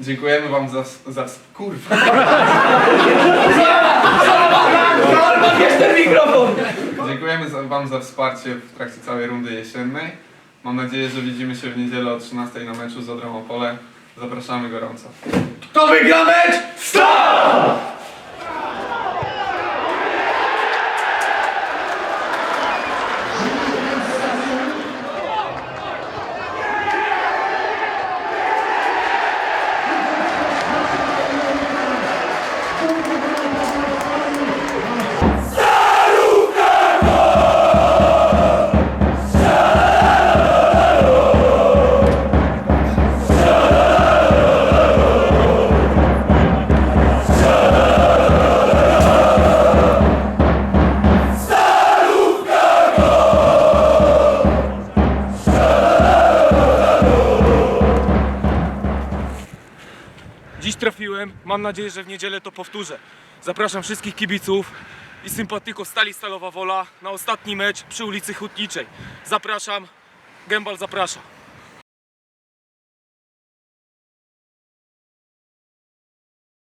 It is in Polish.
Dziękujemy wam za, za kurwa. Bierz ten mikrofon! Dziękujemy wam za wsparcie w trakcie całej rundy jesiennej. Mam nadzieję, że widzimy się w niedzielę o 13 na meczu z Odrą Opole. Zapraszamy gorąco. Kto wygra mecz? Stop! Dziś trafiłem, mam nadzieję, że w niedzielę to powtórzę. Zapraszam wszystkich kibiców i sympatyków Stali Stalowa Wola na ostatni mecz przy ulicy Hutniczej. Zapraszam, Gębal zaprasza.